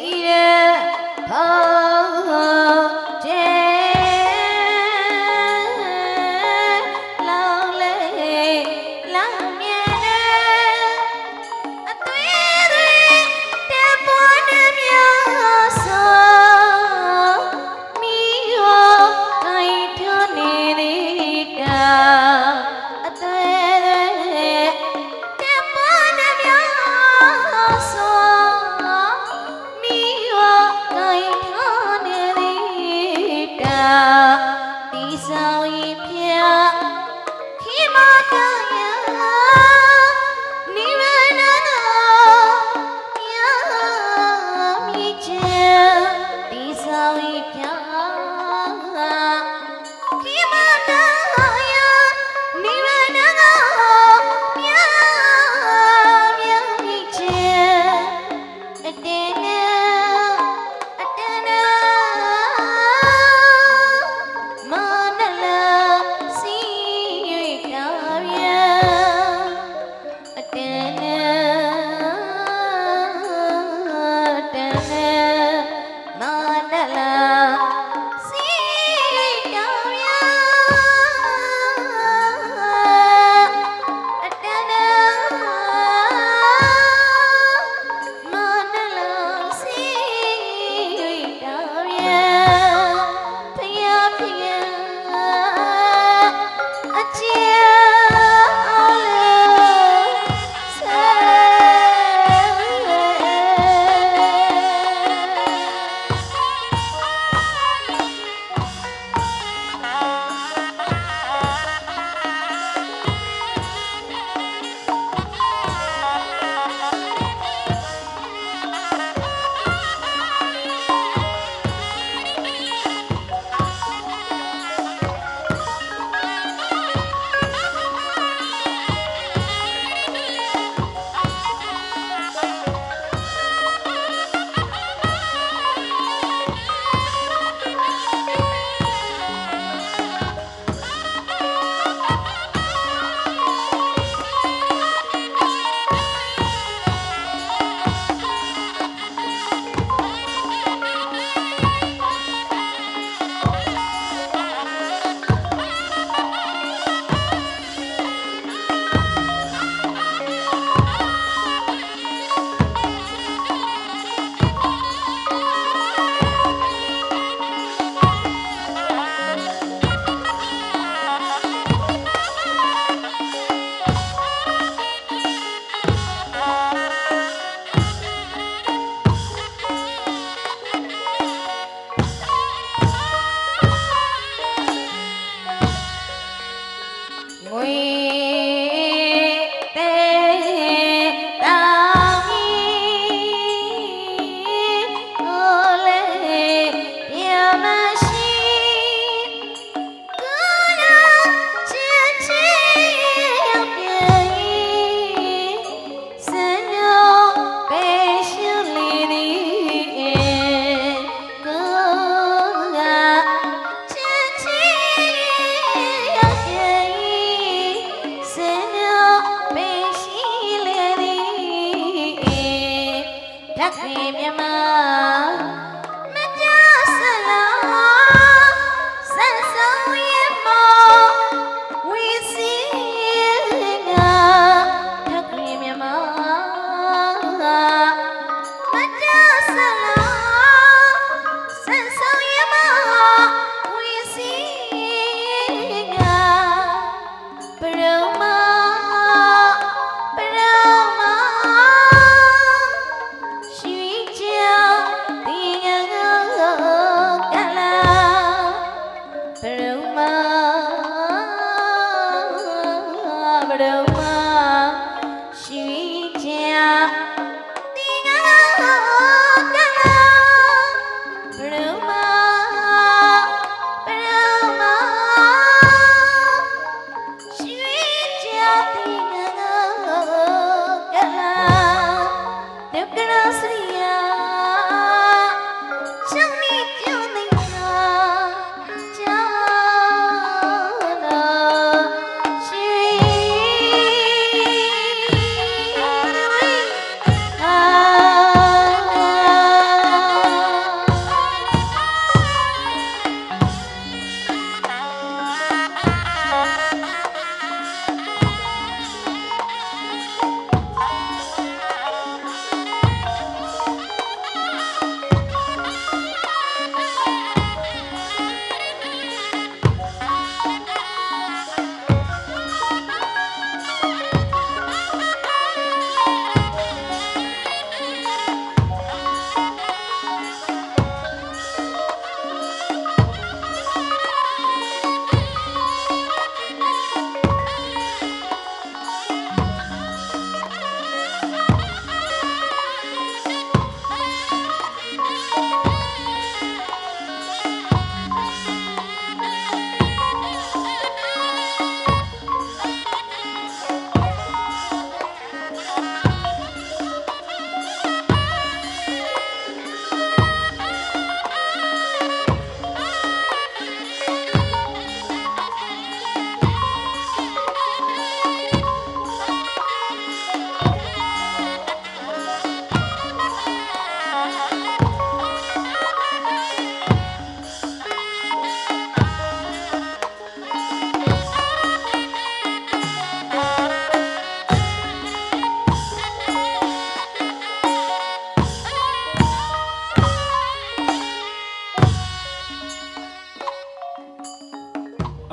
Yeah. ဘ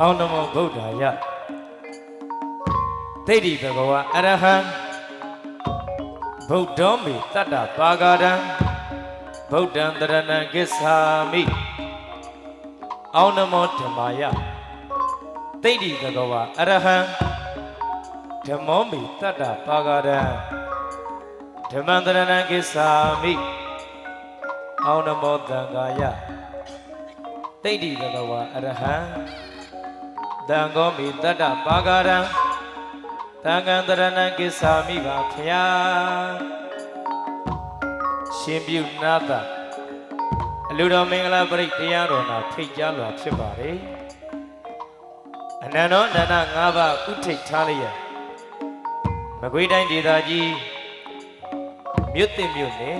အောင်နမောဗုဒ္ဓါယဒိဋ္ဌိဘဂဝါအရဟံဗုဒ္ဓောမိတတ္တပါဂရံဗုဒ္ဓံတရဏံကိစ္ဆာမိအောင်နမောဓမ္မာယဒိဋ္ဌိဘဂဝါအရဟံဓမ္မောမိတတ္တပါဂရံဓမ္မံတရဏံကိစ္ဆာမိအောင်နမောသံဃာယတိဋ္ဌိဘဂဝါအရဟံ တံဃောမိတတ္တပါဂရံတံဃံတရဏံကိစ္ဆာမိပါဖျားရှင်ပြုနာတအလူတော်မင်္ဂလာပရိတရားတော်နာဖိတ်ကြားလွာဖြစ်ပါလေအနန္တောအနန္တ၅ပါးဥထိတ်ထားလျက်မကွေးတိုင်းဒေသကြီးမြို့တင်မြို့နယ်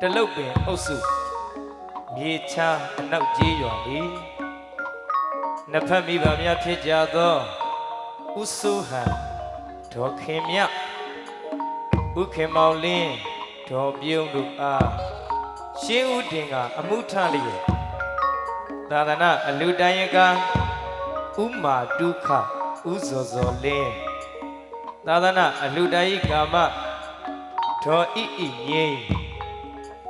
တလုတ်ပင်အုပ်စုမြေချာအနောက်ကြီးရွာလေး နှစ်ဖက်မိဘများဖြစ်ကြသောဥဆိုးဟံဒေါ်ခင်မြဥခင်မောင်လင်းဒေါ်ပြုံးတို့အားရှင်းဦးတင်ကအမှုထလျက်သာသနာအလူတိုင်းရကဥမာဒုက္ခဥဇောဇောလင်းသာသနာအလူတိုင်းကာမဒေါ်ဣဣငိမ့်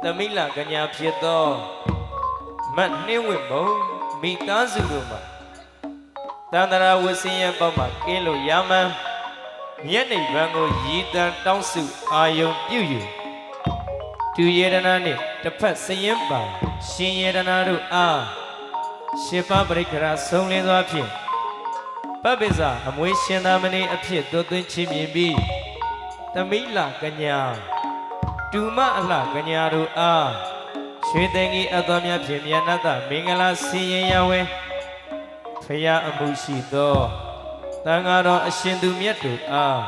သမိလကညာဖြစ်သောမတ်နှင်းဝင့်မုံမိသားစုတို့မှာ တန္တရာဝဆင်းရဲပေါက်မှာကင်းလို့ရမန်းမျက်နှိပ်ဗံကိုရည်တန်တောင်းစုအာယုံပြုယူသူယေဒနာနှင့်တစ်ဖက်စရင်ပါရှင်ယေဒနာတို့အားရှစ်ပါးပရိက္ခရာဆုံးလင်းသောဖြင့်ပပ္ပိစအမွေရှင်သာမဏေအဖြစ်သွတ်သွင်းချင်းမြင်ပြီးသမိလကညာတူမအလှကညာတို့အားရွှေသိင်္ဂီအတော်များဖြင့်မြတ်နတ္တမင်္ဂလာစီရင်ရဝဲ ဖရာအမှုရှိသောတန်ဃာတော်အရှင်သူမြတ်တို့အား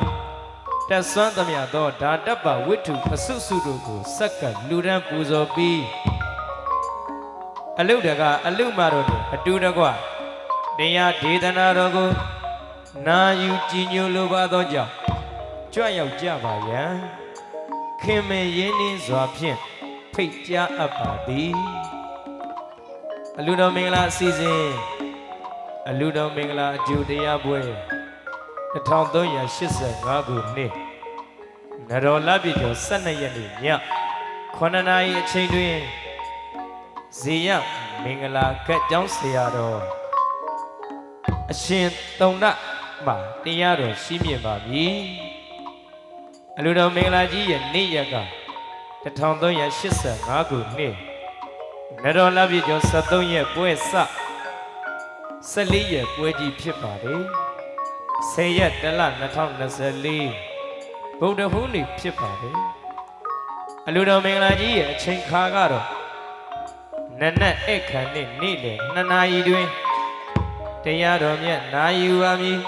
တက်ဆွမ်းသမျှသောဓာတ္တပဝိတ္ထုအစုစုတို့ကိုစက္ကပ်လူရန်ပူဇော်ပြီးအလုတကအလုမတော်တို့အတူတကွတရားဒေသနာတော်ကိုနာယူကြည်ညိုလိုပါသောကြောင့်ကြွရောက်ကြပါယံခင်မင်ရင်းနှင်းစွာဖြင့်ဖိတ်ကြားအပ်ပါသည်အလူတော်မင်္ဂလာအစီအစဉ် အလူတော်မင်္ဂလာအကျိုးတရားပွဲ1385ခုနှစ်နရောလပြည့်ကျော်12ရက်နေ့ည9နာရီအချိန်တွင်ဇေယမင်္ဂလာကက်ကျောင်းဆရာတော်အရှင်တုံဒမှာတရားတော်ရှိမြင်ပါမည်အလူတော်မင်္ဂလာကြီးရဲ့နေ့ရက်က1385ခုနှစ်နရောလပြည့်ကျော်73ရက်ပွဲစ 14ရက်ပွဲကြီးဖြစ်ပါတယ်10ရက်တလ2024ဗုဒ္ဓဟူးနေ့ဖြစ်ပါတယ်အလူတော်မင်္ဂလာကြီးရဲ့အချိန်ခါကတော့နနက်အခါနဲ့နေ့လယ်2နာရီတွင်တရားတော်မြတ်နာယူပါမည်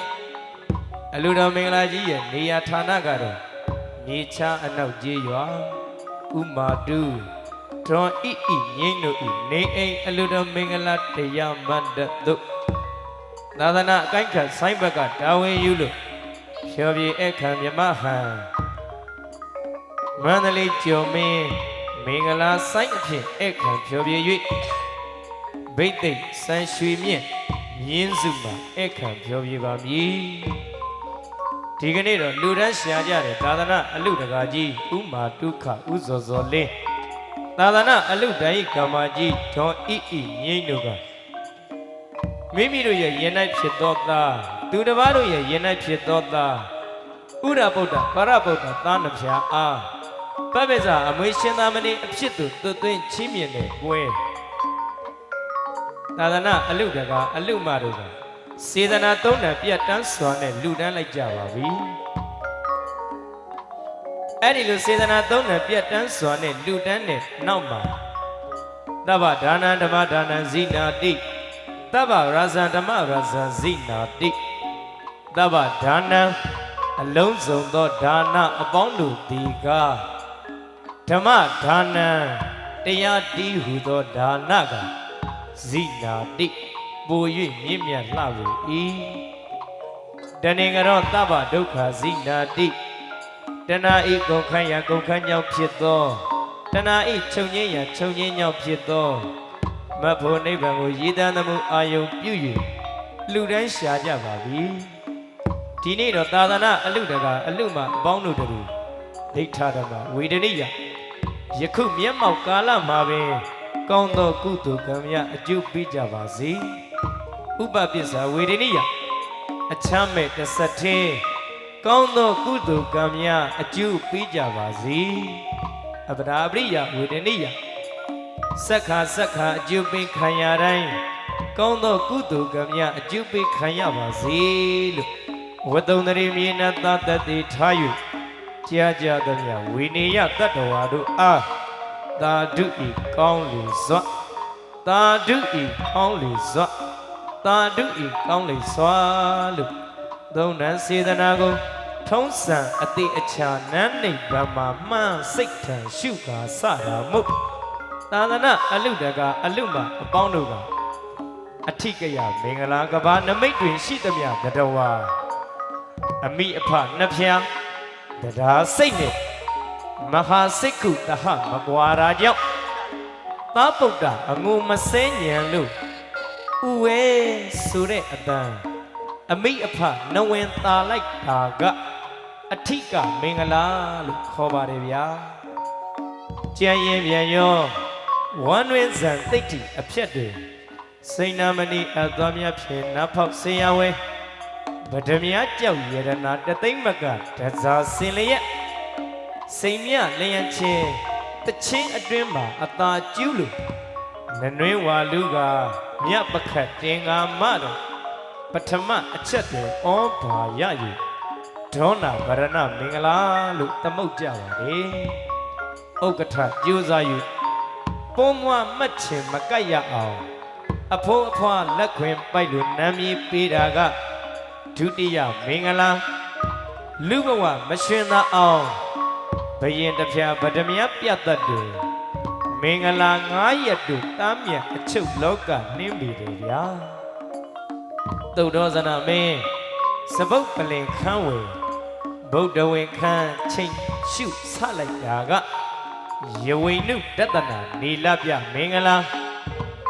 အလူတော်မင်္ဂလာကြီးရဲ့နေရာဌာနကတော့မြေချာအနောက်ကြီးရွာဥမာတုဒေါ်ဣဣငိမ့်တို့ဤနေအိမ်အလူတော်မင်္ဂလာတရားမန္တတို့ သာသနာအကိုင်းခံဆိုင်ဘက်ကတာဝန်ယူလို့ဖြောပြေအခမ်းမြမဟံမန္တလေးကျော်မင်းမင်္ဂလာဆိုင်အဖြစ်အခမ်းဖြောပြေ၍ဗိတ်သိက်စံရွှေမြင့်မြင်းစုမှာအခမ်းဖြောပြေပါမည်ဒီကနေ့တော့လူတန်းရှာကြတဲ့သာသနာအလူတကာကြီးဥမာဒုက္ခဥဇောဇောလင်းသာသနာအလူတိုင်းကမ္မကြီးဒေါ်ဣဣငိမ့်တို့က မိမိတို့ရဲ့ရင်၌ဖြစ်သောသားသူတစ်ပါးတို့ရဲ့ရင်၌ဖြစ်သောသားဥရဗုဒ္ဓပရဗုဒ္ဓသားနှဖျားအားပပ္ပဇာအမွေရှင်သာမဏေအဖြစ်သို့သွတ်သွင်းချီးမြှင့်တဲ့ပွဲသာသနာအလူတကာအလူမတို့ကစေတနာသုံးတန်ပြတ်တန်းစွာနဲ့လူတန်းလိုက်ကြပါပြီအဲ့ဒီလိုစေတနာသုံးတန်ပြတ်တန်းစွာနဲ့လူတန်းနဲ့နောက်မှာသဗ္ဗဒါနံဓမ္မဒါနံဇိနာတိ သဗ္ဗရာဇံဓမ္မရာဇံဇိနာတိသဗ္ဗဒါနံအလုံးစုံသောဒါနအပေါင်းတို့ဒီကဓမ္မဒါနံတရားတီးဟုသောဒါနကဇိနာတိပို၍မြင့်မြတ်လှပေ၏တဏင်္ဂရောသဗ္ဗဒုက္ခဇိနာတိတဏှာဤကုန်ခန့်ရာကုန်ခန့်ကြောင့်ဖြစ်သောတဏှာဤချုပ်ငင်းရာချုပ်ငင်းကြောင့်ဖြစ်သော မတ်ဖို့နိဗ္ဗာန်ကိုရည်တမ်းသမှုအာယုံပြု၍လူတန်းရှာကြပါပြီဒီနေ့တော့သာသနာအလူတကာအလူမအပေါင်းတို့တူဒိဋ္ဌဓမ္မဝေဒနိယယခုမျက်မှောက်ကာလမှာပင်ကောင်းသောကုသိုလ်ကံများအကျိုးပေးကြပါစေဥပပစ္စာဝေဒနိယအချမ်းမဲ့တစ်ဆက်သေးကောင်းသောကုသိုလ်ကံများအကျိုးပေးကြပါစေအပဒါပရိယဝေဒနိယ စက္ခာစက္ခာအကျုပ်ပေးခံရတိုင်းကောင်းသောကုသိုလ်ကံများအကျုပ်ပေးခံရပါစေလို့ဝတ္တုံတရေမြေနသတ္တတိထား၍ကြာကြာသမျှဝိနေယတတ္တဝါတို့အားသာဓုဤကောင်းလေစွတ်သာဓုဤကောင်းလေစွတ်သာဓုဤကောင်းလေစွာလို့သုံးနံစေတနာကိုထုံးစံအတိအချာနန်းနိဗ္ဗာန်မှာမှန်စိတ်ထံရှုကာစတာမို့ သာသနာအလုတကအလုမအပေါင်းတို့ကအထိကရမင်္ဂလာကဘာနမိတ်တွင်ရှိသမျှတတဝါအမိအဖနှစ်ဖျားတရားစိတ်နဲ့မဟာစိတ်ကုတဟမကွာရာကြောင့်သာပုတ္တအငုံမစဲညံလို့ဥဝဲဆိုတဲ့အတန်အမိအဖနဝင်ตาလိုက်တာကအထိကမင်္ဂလာလို့ခေါ်ပါတယ်ဗျာကြံရင်ပြန်ရော ဝမ်းတွင်ဇံတိတ်တီအဖြက်တွေစိန်နာမဏိအသွားမြဖြင့်နတ်ဖောက်ဆေးရဝဲဗဒမြကြောက်ရတနာတသိမ့်မကဒဇာစင်လျက်စိန်မြလျံချင်းတချင်းအတွင်းမှာအသာကျူးလို့နနွေးဝါလူကမြတ်ပခတ်တင်္ဂါမတော့ပထမအချက်တွေဩဘာရယူဒေါနာဗရဏမင်္ဂလာလို့သမုတ်ကြပါတယ်ဥက္ကဋ္ဌကြိုးစားယူ ပုံမွားမှတ်ချင်မကတ်ရအောင်အဖိုးအဖွားလက်ခွင်ပိုက်လို့နာမည်ပေးတာကဒုတိယမင်္ဂလာလူဘဝမရှင်သာအောင်ဘယင်တစ်ဖြာဗဒမြတ်ပြတ်တတ်တယ်မင်္ဂလာ9ရက်တို့တားမြတ်အချုပ်လောကနှင်းပြီတယ်ဗျာသုဒ္ဓောဇနမင်းစပုတ်ပလင်ခန်းဝေဗုဒ္ဓဝင်ခန်းချိန်ရှုဆလိုက်တာက ယဝိနုတတနာနေလပြမင်္ဂလာ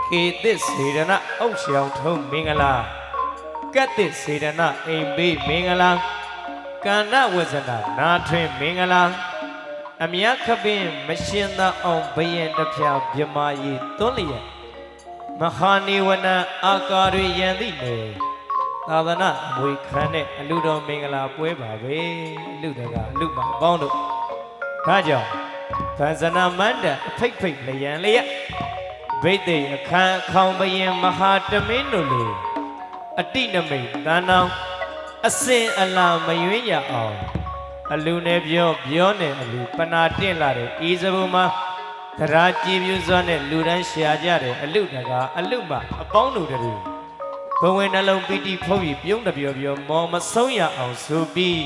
ခေသစ်စေရဏအုတ်ရှောင်ထုံးမင်္ဂလာကတ်သစ်စေရဏအိမ်ဘေးမင်္ဂလာကန္နဝဇနာနာထွင်မင်္ဂလာအမြတ်ခပင်မရှင်သာအောင်ဘယင်တစ်ဖြာမြမာရီသွန်းလျက်မဟာနေဝနအာကာတွေယံသည့်နေသာသနာအမွေခံတဲ့အလူတော်မင်္ဂလာပွဲပါပဲအလူတကအလူမအပေါင်းတို့ဒါကြောင့် ဗန္ဇနာမန္တအဖိတ်ဖိတ်လျံလျက်ဘိသိက်အခန်းအခေါင်ဘယင်မဟာတမင်းတို့လေအတိနမိတ်တန်တောင်အစင်အလာမယွင်းရအောင်အလူနဲ့ပြောပြောနဲ့အလူပနာတင့်လာတဲ့ဤစဘူမှာသရာကြည်ပြူစွာနဲ့လူတန်းရှာကြတဲ့အလူတကာအလူမအပေါင်းတို့တူဘဝင်နှလုံးပီတိဖုံးပြီးပြုံးတပြောပြောမော်မဆုံးရအောင်ဆိုပြီး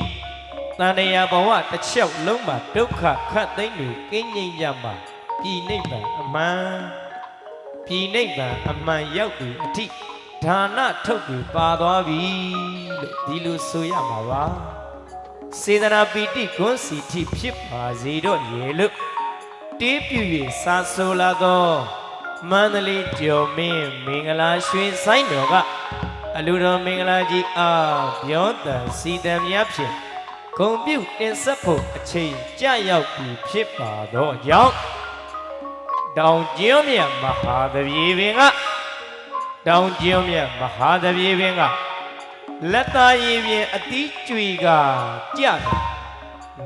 တန်တရာဘဝတစ်ချက်လုံးမှာဒုက္ခခတ်သိမ်းမှုကင်းငြိမ်းကြမှာပြည်နိဗ္ဗာန်အမှန်ပြည်နိဗ္ဗာန်အမှန်ရောက်ပြီအထိဒါနထုတ်ပြီးပါသွားပြီလို့ဒီလိုဆိုရမှာပါစေတနာပီတိဂွန်းစီတိဖြစ်ပါစေတော့ရေလို့တေးပြူ၍စာဆိုလာသောမန္တလေးကျော်မင်းမင်္ဂလာရွှေဆိုင်တော်ကအလူတော်မင်္ဂလာကြီးအားပြောတန်စီတံများဖြင့် ဂုံပြုတ်တင်ဆက်ဖို့အချိန်ကြရောက်ပြီဖြစ်ပါတော့ကြောင့်တောင်ကျင်းမြတ်မဟာသပြေပင်ကတောင်ကျင်းမြတ်မဟာသပြေပင်ကလက်သားရည်ပြင်အတီးကျွေကကြတယ်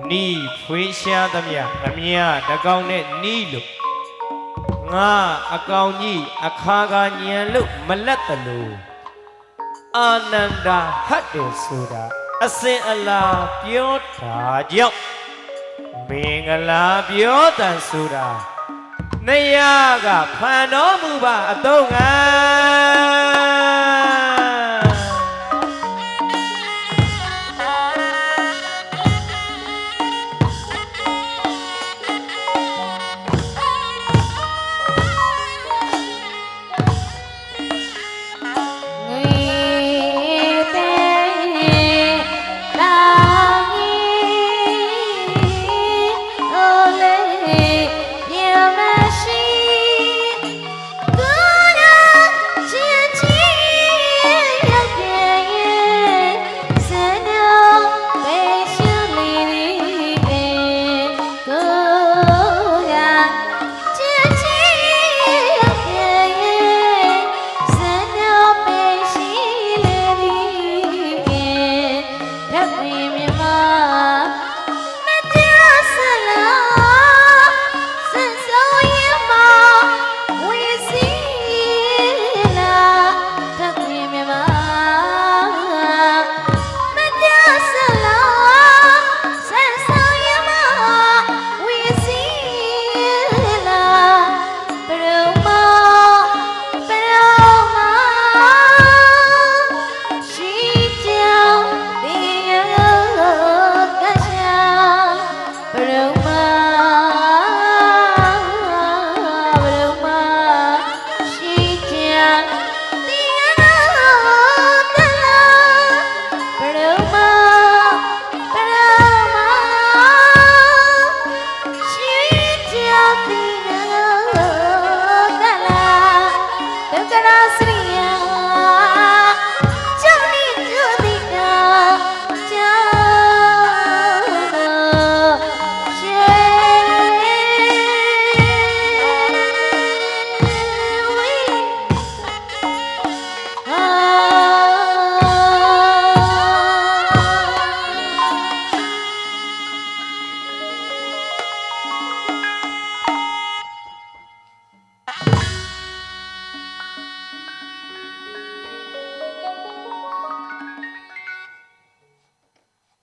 နီးဖွေးရှားသမျှအမြတကောင်နဲ့နီးလို့ငါအကောင်ကြီးအခါကညံလို့မလက်တလို့အာနန္ဒာဟတ်တယ်ဆိုတာ အစင်အလာပြောတာကြောင့်မင်္ဂလာပြောတန်ဆိုတာနေရကဖန်တော်မူပါအတော့ငါ